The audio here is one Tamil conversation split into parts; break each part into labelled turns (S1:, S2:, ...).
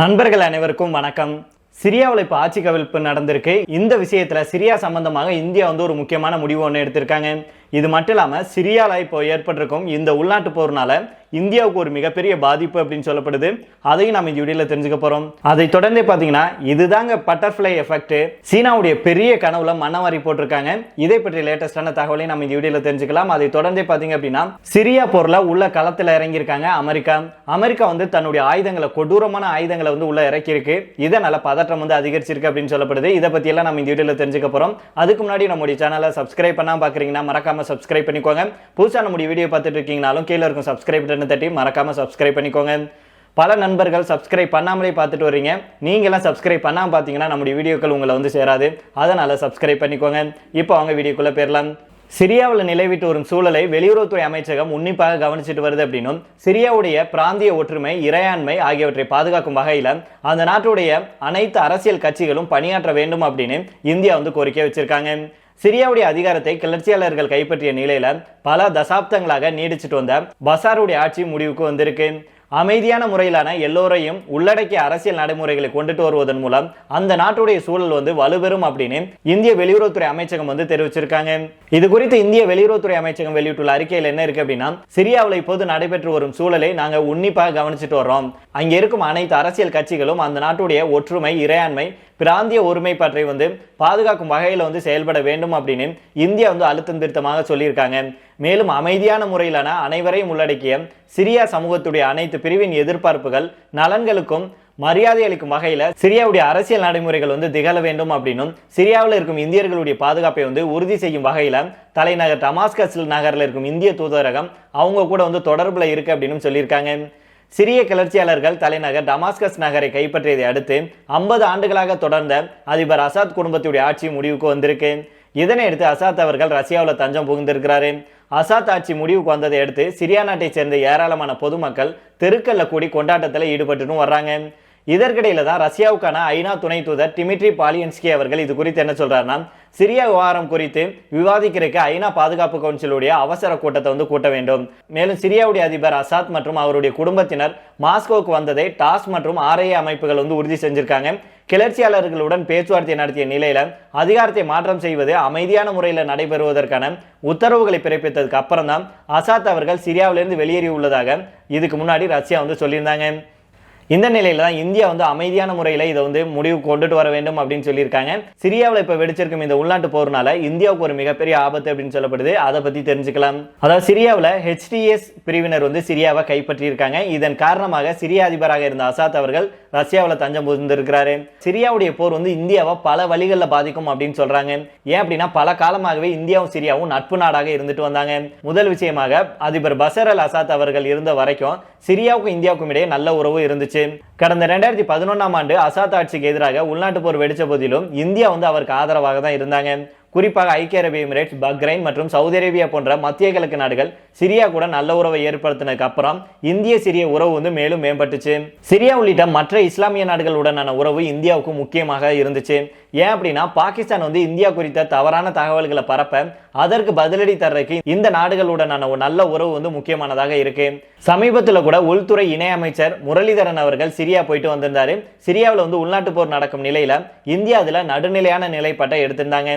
S1: நண்பர்கள் அனைவருக்கும் வணக்கம். சிரியாவில் இப்போ ஆட்சி கவிழ்ப்பு நடந்திருக்கு. இந்த விஷயத்தில் சிரியா சம்பந்தமாக இந்தியா வந்து ஒரு முக்கியமான முடிவு ஒன்று எடுத்திருக்காங்க. இது மட்டும் இல்லாமல் சிரியாவில் இப்போ ஏற்பட்டிருக்கும் இந்த உள்நாட்டு போர்னால இந்தியாவுக்கு ஒரு மிகப்பெரிய பாதிப்பு அப்படின்னு சொல்லப்படுது. அதையும் நம்ம இந்த வீடியோவில் தெரிஞ்சுக்க போகிறோம் அதை தொடர்ந்து பார்த்தீங்கன்னா இதுதாங்க பட்டர்ஃப்ளை எஃபெக்ட் சீனாவுடைய பெரிய கனவுல மண்ணவாரி போட்டிருக்காங்க. இதை பற்றி லேட்டஸ்டான தகவலையும் நம்ம இந்த வீடியோவில் தெரிஞ்சுக்கலாம். அதை தொடர்ந்து பார்த்தீங்க அப்படின்னா சிரியா போர்ல உள்ள களத்தில் இறங்கியிருக்காங்க அமெரிக்கா. அமெரிக்கா வந்து தன்னுடைய ஆயுதங்களை கொடூரமான ஆயுதங்களை வந்து உள்ள இறக்கியிருக்கு. இதனால பதற்றம் வந்து அதிகரிச்சிருக்கு அப்படின்னு சொல்லப்படுது. இதை பத்தி எல்லாம் நம்ம இந்த வீடியோவில் தெரிஞ்சுக்க போறோம். அதுக்கு முன்னாடி நம்முடைய சேனலை சப்ஸ்கிரைப் பண்ணால் பார்க்குறீங்கன்னா மறக்காம சப்ஸ்கிரைப் பண்ணிக்கோங்க. புதுசாக நம்முடைய வீடியோ பார்த்துட்டு இருக்கீங்கனாலும் கீழே இருக்கும் சப்ஸ்கிரைப் பட்டன் தட்டி மறக்காம சப்ஸ்கிரைப் பண்ணிக்கோங்க. பல நண்பர்கள் சப்ஸ்கிரைப் பண்ணாமலே பார்த்துட்டு வரீங்க நீங்களாம் சப்ஸ்கிரைப் பண்ணாம பார்த்தீங்கன்னா நம்முடைய வீடியோக்கள் உங்களை வந்து சேராது. அதனால சப்ஸ்கிரைப் பண்ணிக்கோங்க. இப்போ அவங்க வீடியோக்குள்ள போயிடலாம் சிரியாவில் நிலவிட்டு வரும் சூழலை வெளியுறவுத்துறை அமைச்சகம் உன்னிப்பாக கவனிச்சிட்டு வருது அப்படின்னும் சிரியாவுடைய பிராந்திய ஒற்றுமை இறையாண்மை ஆகியவற்றை பாதுகாக்கும் வகையில் அந்த நாட்டுடைய அனைத்து அரசியல் கட்சிகளும் பணியாற்ற வேண்டும் அப்படின்னு இந்தியா வந்து கோரிக்கை வச்சிருக்காங்க. சிரியாவுடைய அதிகாரத்தை கிளர்ச்சியாளர்கள் கைப்பற்றிய நிலையில பல தசாப்தங்களாக நீடிச்சிட்டு வந்த பசாருடைய ஆட்சி முடிவுக்கு வந்திருக்கு. அமைதியான முறையிலான எல்லோரையும் உள்ளடக்கிய அரசியல் நடைமுறைகளை கொண்டுட்டு வருவதன் மூலம் அந்த நாட்டுடைய சூழல் வந்து வலுப்பெறும் அப்படின்னு இந்திய வெளியுறவுத்துறை அமைச்சகம் வந்து தெரிவிச்சிருக்காங்க. இது குறித்து இந்திய வெளியுறவுத்துறை அமைச்சகம் வெளியிட்டுள்ள அறிக்கையில் என்ன இருக்கு அப்படின்னா சிரியாவில் இப்போது நடைபெற்று வரும் சூழலை நாங்க உன்னிப்பாக கவனிச்சுட்டு வர்றோம். அங்கே இருக்கும் அனைத்து அரசியல் கட்சிகளும் அந்த நாட்டுடைய ஒற்றுமை இறையாண்மை பிராந்திய ஒருமை பற்றி வந்து பாதுகாக்கும் வகையில் வந்து செயல்பட வேண்டும் அப்படின்னு இந்தியா வந்து அழுத்தம் திருத்தமாக சொல்லியிருக்காங்க. மேலும் அமைதியான முறையிலான அனைவரையும் உள்ளடக்கிய சிரியா சமூகத்துடைய அனைத்து பிரிவின் எதிர்பார்ப்புகள் நலன்களுக்கும் மரியாதை அளிக்கும் வகையில் சிரியாவுடைய அரசியல் நடைமுறைகள் வந்து திகழ வேண்டும் அப்படின்னும் சிரியாவில் இருக்கும் இந்தியர்களுடைய பாதுகாப்பை வந்து உறுதி செய்யும் வகையில் தலைநகர் டமாஸ்கஸ் நகரில் இருக்கும் இந்திய தூதரகம் அவங்க கூட வந்து தொடர்பில் இருக்கு அப்படின்னு சொல்லியிருக்காங்க. சிரிய கிளர்ச்சியாளர்கள் தலைநகர் டமாஸ்கஸ் நகரை கைப்பற்றியதை அடுத்து ஐம்பது ஆண்டுகளாக தொடர்ந்த அதிபர் அசாத் குடும்பத்துடைய ஆட்சி முடிவுக்கு வந்திருக்கு. இதனை அடுத்து அசாத் அவர்கள் ரஷ்யாவில் தஞ்சம் புகுந்திருக்கிறாரு. அசாத் ஆட்சி முடிவுக்கு வந்ததை அடுத்து சிரியா நாட்டை சேர்ந்த ஏராளமான பொதுமக்கள் தெருக்கல்ல கூடி கொண்டாட்டத்தில் ஈடுபட்டுன்னு வர்றாங்க. இதற்கிடையில தான் ரஷ்யாவுக்கான ஐநா துணை தூதர் டிமிட்ரி பாலியன்ஸ்கி அவர்கள் இது குறித்து என்ன சொல்றாருன்னா சிரியா விவகாரம் குறித்து விவாதிக்கிறதுக்கு ஐநா பாதுகாப்பு கவுன்சிலுடைய அவசர கூட்டத்தை வந்து கூட்ட வேண்டும். மேலும் சிரியாவுடைய அதிபர் அசாத் மற்றும் அவருடைய குடும்பத்தினர் மாஸ்கோவுக்கு வந்ததை டாஸ் மற்றும் ஆர்ஐஏ அமைப்புகள் வந்து உறுதி செஞ்சிருக்காங்க. கிளர்ச்சியாளர்களுடன் பேச்சுவார்த்தை நடத்திய நிலையில அதிகாரத்தை மாற்றம் செய்வது அமைதியான முறையில் நடைபெறுவதற்கான உத்தரவுகளை பிறப்பித்ததுக்கு அப்புறம் தான் அசாத் அவர்கள் சிரியாவிலிருந்து வெளியேறி உள்ளதாக இதுக்கு முன்னாடி ரஷ்யா வந்து சொல்லியிருந்தாங்க. இந்த நிலையில தான் இந்தியா வந்து அமைதியான முறையில் இதை வந்து முடிவு கொண்டுட்டு வர வேண்டும் அப்படின்னு சொல்லியிருக்காங்க. சிரியாவில் இப்போ வெடிச்சிருக்கும் இந்த உள்நாட்டு போர்னால இந்தியாவுக்கு ஒரு மிகப்பெரிய ஆபத்து அப்படின்னு சொல்லப்படுது. அதை பற்றி தெரிஞ்சுக்கலாம். அதாவது சிரியாவில் ஹெச்டிஎஸ் பிரிவினர் வந்து சிரியாவை கைப்பற்றியிருக்காங்க. இதன் காரணமாக சிரியா அதிபராக இருந்த அசாத் அவர்கள் ரஷ்யாவில் தஞ்சம் புரிந்திருக்கிறாரு சிரியாவுடைய போர் வந்து இந்தியாவை பல வழிகளில் பாதிக்கும் அப்படின்னு சொல்றாங்க. ஏன் அப்படின்னா பல காலமாகவே இந்தியாவும் சிரியாவும் நட்பு நாடாக இருந்துட்டு வந்தாங்க. முதல் விஷயமாக அதிபர் பசர் அல் அசாத் அவர்கள் இருந்த வரைக்கும் சிரியாவுக்கும் இந்தியாவுக்கும் இடையே நல்ல உறவு இருந்துச்சு. கடந்த ரெண்டாயிரத்தி பதினொன்றாம் ஆண்டு அசாத் ஆட்சிக்கு எதிராக உள்நாட்டு போர் வெடித்த போதிலும் இந்தியா வந்து அவருக்கு ஆதரவாக தான் இருந்தாங்க. குறிப்பாக ஐக்கிய அரபு எமிரேட்ஸ் பக்ரைன் மற்றும் சவுதி அரேபியா போன்ற மத்திய கிழக்கு நாடுகள் சிரியா கூட நல்ல உறவை ஏற்படுத்தினதுக்கு அப்புறம் இந்திய சிரிய உறவு வந்து மேலும் மேம்பட்டுச்சு. சிரியா உள்ளிட்ட மற்ற இஸ்லாமிய நாடுகளுடனான உறவு இந்தியாவுக்கு முக்கியமாக இருந்துச்சு. ஏன் அப்படின்னா பாகிஸ்தான் வந்து இந்தியா குறித்த தவறான தகவல்களை பரப்ப அதற்கு பதிலடி தர்றதுக்கு இந்த நாடுகளுடனான ஒரு நல்ல உறவு வந்து முக்கியமானதாக இருக்கு. சமீபத்தில் கூட உள்துறை இணையமைச்சர் முரளிதரன் அவர்கள் சிரியா போயிட்டு வந்திருந்தாரு. சிரியாவில் வந்து உள்நாட்டு போர் நடக்கும் நிலையில இந்தியா அதுல நடுநிலையான நிலைப்பாட்டை எடுத்திருந்தாங்க.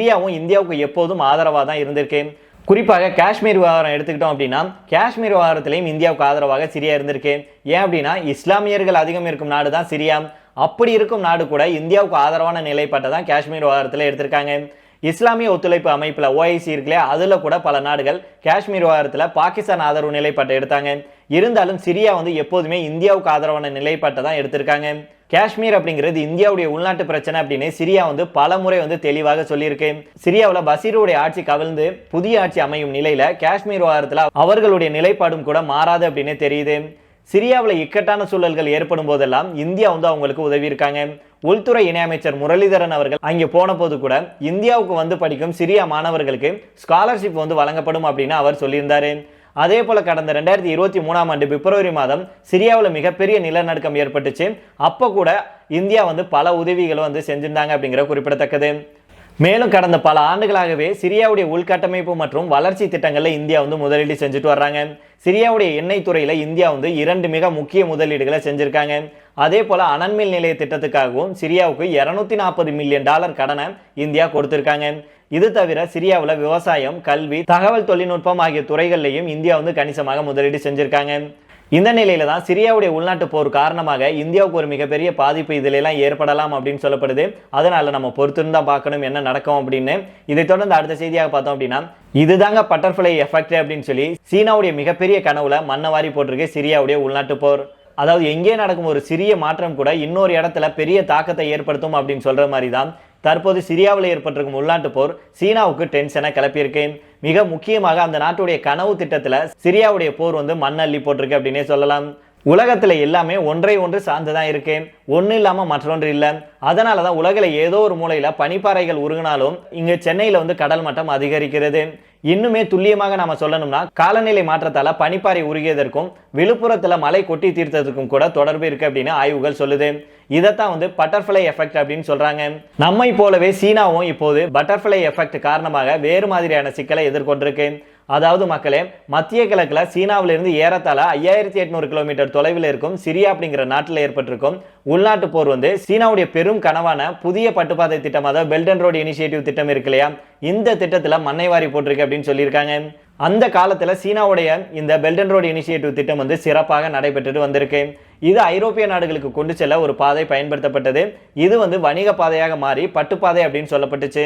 S1: சிரியாவும் இந்தியாவுக்கு எப்போதும் ஆதரவாக தான் இருந்திருக்கு குறிப்பாக காஷ்மீர் விவகாரம் எடுத்துக்கிட்டோம் அப்படின்னா காஷ்மீர் விவகாரத்திலையும் இந்தியாவுக்கு ஆதரவாக சிரியா இருந்திருக்கு ஏன் அப்படின்னா இஸ்லாமியர்கள் அதிகம் இருக்கும் நாடு தான் சிரியா. அப்படி இருக்கும் நாடு கூட இந்தியாவுக்கு ஆதரவான நிலைப்பாட்டை தான் காஷ்மீர் விவகாரத்தில் எடுத்திருக்காங்க. இஸ்லாமிய ஒத்துழைப்பு அமைப்பில் ஓஐசி இருக்குல்ல அதில் கூட பல நாடுகள் காஷ்மீர் விவகாரத்தில் பாகிஸ்தான் ஆதரவு நிலைப்பாட்டை எடுத்தாங்க. இருந்தாலும் சிரியா வந்து எப்போதுமே இந்தியாவுக்கு ஆதரவான நிலைப்பாட்டை தான் எடுத்திருக்காங்க. காஷ்மீர் அப்படிங்கிறது இந்தியாவுடைய உள்நாட்டு பிரச்சனை அப்படின்னு சிரியா வந்து பல முறை வந்து தெளிவாக சொல்லியிருக்கு. சிரியாவில் பசீருடைய ஆட்சி கவிழ்ந்து புதிய ஆட்சி அமையும் நிலையில காஷ்மீர் வாரத்தில் அவர்களுடைய நிலைப்பாடும் கூட மாறாது அப்படின்னு தெரியுது. சிரியாவில் இக்கட்டான சூழல்கள் ஏற்படும் போதெல்லாம் இந்தியா வந்து அவங்களுக்கு உதவி இருக்காங்க. உள்துறை இணையமைச்சர் முரளிதரன் அவர்கள் அங்கே போன போது கூட இந்தியாவுக்கு வந்து படிக்கும் சிரியா மாணவர்களுக்கு ஸ்காலர்ஷிப் வந்து வழங்கப்படும் அப்படின்னு அவர் சொல்லியிருந்தாரு. அதே போல் கடந்த ரெண்டாயிரத்தி இருபத்தி மூணாம் ஆண்டு பிப்ரவரி மாதம் சிரியாவில் மிகப்பெரிய நிலநடுக்கம் ஏற்பட்டுச்சு. அப்போ கூட இந்தியா வந்து பல உதவிகளை வந்து செஞ்சிருந்தாங்க அப்படிங்கிற குறிப்பிடத்தக்கது. மேலும் கடந்த பல ஆண்டுகளாகவே சிரியாவுடைய உள்கட்டமைப்பு மற்றும் வளர்ச்சி திட்டங்களில் இந்தியா வந்து முதலீடு செஞ்சுட்டு வர்றாங்க. சிரியாவுடைய எண்ணெய் துறையில் இந்தியா வந்து இரண்டு மிக முக்கிய முதலீடுகளை செஞ்சுருக்காங்க. அதே போல் அனன்மில் நிலைய திட்டத்துக்காகவும் சிரியாவுக்கு இரநூத்தி நாற்பது மில்லியன் டாலர் கடனை இந்தியா கொடுத்துருக்காங்க. இது தவிர சிரியாவில் விவசாயம் கல்வி தகவல் தொழில்நுட்பம் ஆகிய துறைகள்லையும் இந்தியா வந்து கணிசமாக முதலீடு செஞ்சிருக்காங்க. இந்த நிலையில தான் சிரியாவுடைய உள்நாட்டு போர் காரணமாக இந்தியாவுக்கு ஒரு மிகப்பெரிய பாதிப்பு இதிலெல்லாம் ஏற்படலாம் அப்படின்னு சொல்லப்படுது. அதனால நம்ம பொறுத்திருந்து தான் பார்க்கணும் என்ன நடக்கும் அப்படின்னு. இதை தொடர்ந்து அடுத்த செய்தியாக பார்த்தோம் அப்படின்னா இதுதாங்க பட்டர்ஃப்ளை எஃபெக்ட் அப்படின்னு சொல்லி சீனாவுடைய மிகப்பெரிய கனவுல மண்ணவாரி போட்டிருக்கு சிரியாவுடைய உள்நாட்டு போர். அதாவது எங்கே நடக்கும் ஒரு சிறிய மாற்றம் கூட இன்னொரு இடத்துல பெரிய தாக்கத்தை ஏற்படுத்தும் அப்படின்னு சொல்ற மாதிரி தான் தற்போது சிரியாவில் ஏற்பட்டிருக்கும் உள்நாட்டு போர் சீனாவுக்கு டென்ஷனை கிளப்பியிருக்கு மிக முக்கியமாக அந்த நாட்டுடைய கனவு திட்டத்தில் சிரியாவுடைய போர் வந்து மண்ணள்ளி போட்டிருக்கு அப்படின்னே சொல்லலாம். உலகத்தில் எல்லாமே ஒன்றை ஒன்று சார்ந்துதான் இருக்கு ஒன்று இல்லாமல் மற்றொன்று இல்லை. அதனால தான் உலகில் ஏதோ ஒரு மூலையில் பனிப்பாறைகள் உருகினாலும் இங்கே சென்னையில் வந்து கடல் மட்டம் அதிகரிக்கிறது. இன்னுமே துல்லியமாக நாம சொல்லணும்னா காலநிலை மாற்றத்தால பனிப்பாறை உருகியதற்கும் விழுப்புரத்துல மலை கொட்டி தீர்த்ததுக்கும் கூட தொடர்பு இருக்கு அப்படின்னு ஆய்வுகள் சொல்லுது. இதைத்தான் வந்து பட்டர்ஃப்ளை எஃபெக்ட் அப்படின்னு சொல்றாங்க. நம்மை போலவே சீனாவும் இப்போது பட்டர்ஃப்ளை எஃபெக்ட் காரணமாக வேறு மாதிரியான சிக்கலை எதிர்கொண்டிருக்கு. அதாவது மக்களே மத்திய கிழக்கில் சீனாவிலிருந்து ஏறத்தாழ ஐயாயிரத்தி எட்நூறு கிலோமீட்டர் தொலைவில் இருக்கும் சிரியா அப்படிங்கிற நாட்டில் ஏற்பட்டிருக்கும் உள்நாட்டு போர் வந்து சீனாவுடைய பெரும் கனவான புதிய பட்டுப்பாதை திட்டம் அதாவது பெல்ட் அண்ட் ரோடு இனிஷியேட்டிவ் திட்டம் இருக்கு இல்லையா? இந்த திட்டத்தில் மண்ணை வாரி போட்டிருக்கு அப்படின்னு சொல்லியிருக்காங்க. அந்த காலத்தில் சீனாவுடைய இந்த பெல்ட் அண்ட் ரோடு இனிஷியேட்டிவ் திட்டம் வந்து சிறப்பாக நடைபெற்றுட்டு வந்திருக்கு. இது ஐரோப்பிய நாடுகளுக்கு கொண்டு செல்ல ஒரு பாதை பயன்படுத்தப்பட்டது. இது வந்து வணிக பாதையாக மாறி பட்டுப்பாதை அப்படின்னு சொல்லப்பட்டுச்சு.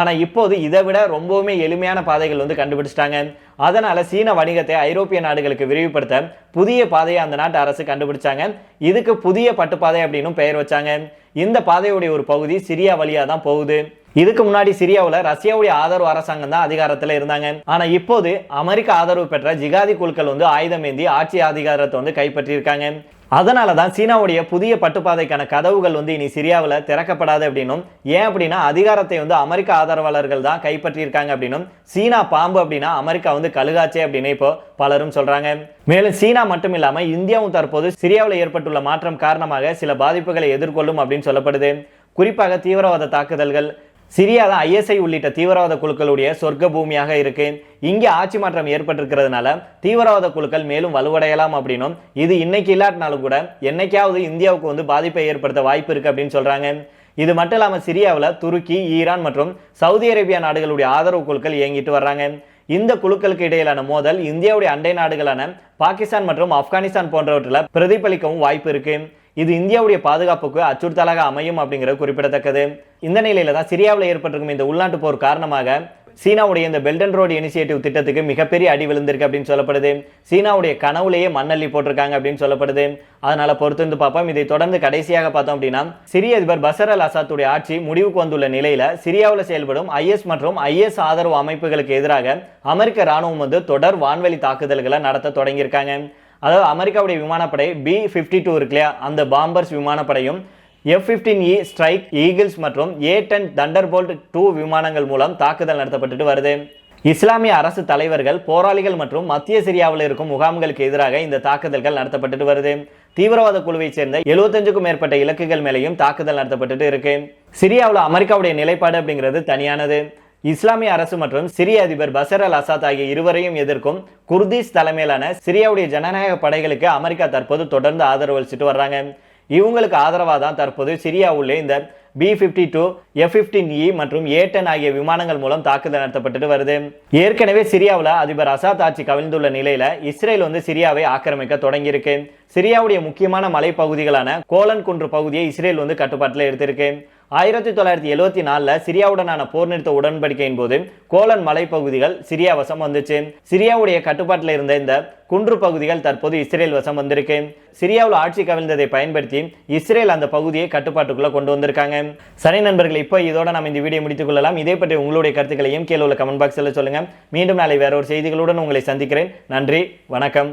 S1: ஆனால் இப்போது இதை விட ரொம்பவுமே எளிமையான பாதைகள் வந்து கண்டுபிடிச்சிட்டாங்க. அதனால் சீன வணிகத்தை ஐரோப்பிய நாடுகளுக்கு விரிவுபடுத்த புதிய பாதையை அந்த நாட்டு அரசு கண்டுபிடிச்சாங்க. இதுக்கு புதிய பட்டுப்பாதை அப்படின்னு பெயர் வச்சாங்க. இந்த பாதையுடைய ஒரு பகுதி சிரியா வழியாக தான் போகுது. இதுக்கு முன்னாடி சிரியாவில் ரஷ்யாவுடைய ஆதரவு அரசாங்கம் தான் அதிகாரத்தில் இருந்தாங்க. ஆனால் இப்போது அமெரிக்க ஆதரவு பெற்ற ஜிகாதி குழுக்கள் வந்து ஆயுதம் ஏந்தி ஆட்சி அதிகாரத்தை வந்து கைப்பற்றியிருக்காங்க. அதனால தான் சீனாவுடைய புதிய பட்டுப்பாதைக்கான கதவுகள் வந்து இனி சிரியாவில் திறக்கப்படாது அப்படின்னும். ஏன் அப்படின்னா அதிகாரத்தை வந்து அமெரிக்க ஆதரவாளர்கள் தான் கைப்பற்றியிருக்காங்க அப்படின்னும். சீனா பாம்பு அப்படின்னா அமெரிக்கா வந்து கழுகாச்சே அப்படின்னு இப்போ பலரும் சொல்றாங்க. மேலும் சீனா மட்டும் இல்லாமல் இந்தியாவும் தற்போது சிரியாவில் ஏற்பட்டுள்ள மாற்றம் காரணமாக சில பாதிப்புகளை எதிர்கொள்ளும் அப்படின்னு சொல்லப்படுது. குறிப்பாக தீவிரவாத தாக்குதல்கள் சிரியா தான் ஐஎஸ்ஐ உள்ளிட்ட தீவிரவாத குழுக்களுடைய சொர்க்க பூமியாக இருக்கு இங்கே ஆட்சி மாற்றம் ஏற்பட்டிருக்கிறதுனால தீவிரவாத குழுக்கள் மேலும் வலுவடையலாம் அப்படின்னும் இது இன்னைக்கு இல்லாட்டினாலும் கூட என்னைக்காவது இந்தியாவுக்கு வந்து பாதிப்பை ஏற்படுத்த வாய்ப்பு இருக்கு அப்படின்னு சொல்றாங்க. இது மட்டும் இல்லாமல் சிரியாவில் துருக்கி ஈரான் மற்றும் சவுதி அரேபியா நாடுகளுடைய ஆதரவு குழுக்கள் இயங்கிட்டு வர்றாங்க. இந்த குழுக்களுக்கு இடையிலான மோதல் இந்தியாவுடைய அண்டை நாடுகளான பாகிஸ்தான் மற்றும் ஆப்கானிஸ்தான் போன்றவற்றில் பிரதிபலிக்கவும் வாய்ப்பு இருக்கு. இது இந்தியாவுடைய பாதுகாப்புக்கு அச்சுறுத்தலாக அமையும் அப்படிங்கிறது குறிப்பிடத்தக்கது. இந்த நிலையில தான் சிரியாவில் ஏற்பட்டிருக்கும் இந்த உள்நாட்டு போர் காரணமாக சீனாவுடைய இந்த பெல்டன் ரோடு இனிஷியேட்டிவ் திட்டத்துக்கு மிகப்பெரிய அடி விழுந்திருக்கு அப்படின்னு சொல்லப்படுது. சீனாவுடைய கனவுலேயே மண்ணள்ளி போட்டிருக்காங்க அப்படின்னு சொல்லப்படுது. அதனால பொறுத்து வந்து பார்ப்போம். இதை தொடர்ந்து கடைசியாக பார்த்தோம் அப்படின்னா சிரிய அதிபர் பசர் அல் அசாத்துடைய ஆட்சி முடிவுக்கு வந்துள்ள நிலையில சிரியாவில் செயல்படும் ஐஎஸ் மற்றும் ஐஎஸ் ஆதரவு அமைப்புகளுக்கு எதிராக அமெரிக்க ராணுவம் வந்து தொடர் வான்வெளி தாக்குதல்களை நடத்த தொடங்கியிருக்காங்க. அதாவது அமெரிக்காவுடைய விமானப்படை பி ஃபிஃப்டி டூ இருக்கு இல்லையா? அந்த bombers விமானப்படையும் F fifteen E strike eagles மற்றும் ஏ டென் தண்டர்போல்ட் டூ விமானங்கள் மூலம் தாக்குதல் நடத்தப்பட்டுட்டு வருது. இஸ்லாமிய அரசு தலைவர்கள் போராளிகள் மற்றும் மத்திய சிரியாவில் இருக்கும் முகாம்களுக்கு எதிராக இந்த தாக்குதல்கள் நடத்தப்பட்டுட்டு வருது. தீவிரவாத குழுவைச் சேர்ந்த எழுபத்தஞ்சுக்கும் மேற்பட்ட இலக்குகள் மேலேயும் தாக்குதல் நடத்தப்பட்டுட்டு இருக்கு. சிரியாவில் அமெரிக்காவுடைய நிலைப்பாடு அப்படிங்கிறது தனியானது. இஸ்லாமிய அரசு மற்றும் சிரிய அதிபர் பசர் அல் அசாத் ஆகிய இருவரையும் எதிர்க்கும் குர்திஸ் தலைமையிலான சிரியாவுடைய ஜனநாயக படைகளுக்கு அமெரிக்கா தற்போது தொடர்ந்து ஆதரவு அளிச்சுட்டு வர்றாங்க. இவங்களுக்கு ஆதரவாக தான் தற்போது சிரியா உள்ளே இந்த B fifty two F fifteen E மற்றும் ஏ டென் ஆகிய விமானங்கள் மூலம் தாக்குதல் நடத்தப்பட்டு வருது. ஏற்கனவே சிரியாவில் அதிபர் அசாத் ஆட்சி கவிழ்ந்துள்ள நிலையில இஸ்ரேல் வந்து சிரியாவை ஆக்கிரமிக்க தொடங்கியிருக்கு. சிரியாவுடைய முக்கியமான மலைப்பகுதிகளான கோலன் குன்று பகுதியை இஸ்ரேல் வந்து கட்டுப்பாட்டில் எடுத்திருக்கு. ஆயிரத்தி தொள்ளாயிரத்தி எழுவத்தி நாலில் சிரியாவுடனான போர் நிறுத்த உடன்படிக்கையின் போது கோலன் மலைப்பகுதிகள் சிரியா வசம் வந்துச்சு. சிரியாவுடைய கட்டுப்பாட்டில் இருந்த இந்த குன்று பகுதிகள் தற்போது இஸ்ரேல் வசம் வந்திருக்கு. சிரியாவில் ஆட்சி கவிழ்ந்ததை பயன்படுத்தி இஸ்ரேல் அந்த பகுதியை கட்டுப்பாட்டுக்குள்ளே கொண்டு வந்திருக்காங்க. சரி நண்பர்கள் இப்போ இதோட நம்ம இந்த வீடியோ முடித்துக் கொள்ளலாம். இதே பற்றி உங்களுடைய கருத்துக்களையும் கீழே உள்ள கமெண்ட் பாக்ஸில் சொல்லுங்கள் மீண்டும் நாளை வேற ஒரு செய்திகளுடன் உங்களை சந்திக்கிறேன். நன்றி வணக்கம்.